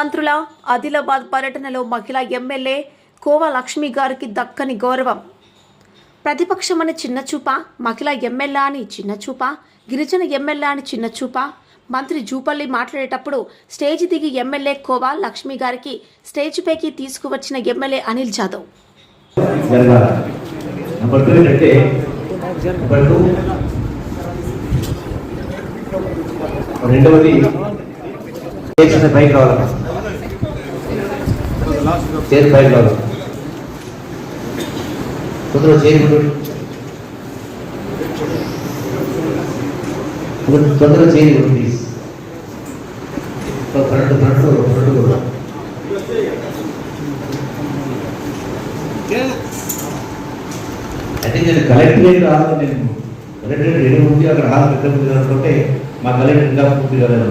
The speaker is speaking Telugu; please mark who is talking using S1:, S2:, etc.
S1: మంత్రుల ఆదిలాబాద్ పర్యటనలో మహిళా ఎమ్మెల్యే కోవా లక్ష్మి గారికి దక్కని గౌరవం. ప్రతిపక్షమని చిన్నచూప మహిళా ఎమ్మెల్యే అని చిన్నచూప గిరిజన ఎమ్మెల్యే అని చిన్నచూప మంత్రి జూపల్లి మాట్లాడేటప్పుడు స్టేజ్ దిగి ఎమ్మెల్యే కోవా లక్ష్మి గారికి స్టేజ్ పైకి తీసుకువచ్చిన ఎమ్మెల్యే అనిల్ జాదవ్.
S2: రెండవది పైకి రావాలి చేరి బయటలో కుదురు చేరి తొందరగా చేరి ప్లీజ్. ఫ్రంట్ ఫ్రంట్ ఫ్రంట్ కూడా. అయితే నేను కలెక్టరేట్ రాదు నేను కలెక్టరేట్ ఎన్ని ఉంది అక్కడ హాల్ పెద్ద ఉంది అనుకుంటే మా కలెక్టర్ ఇంకా పూర్తి కాలేదు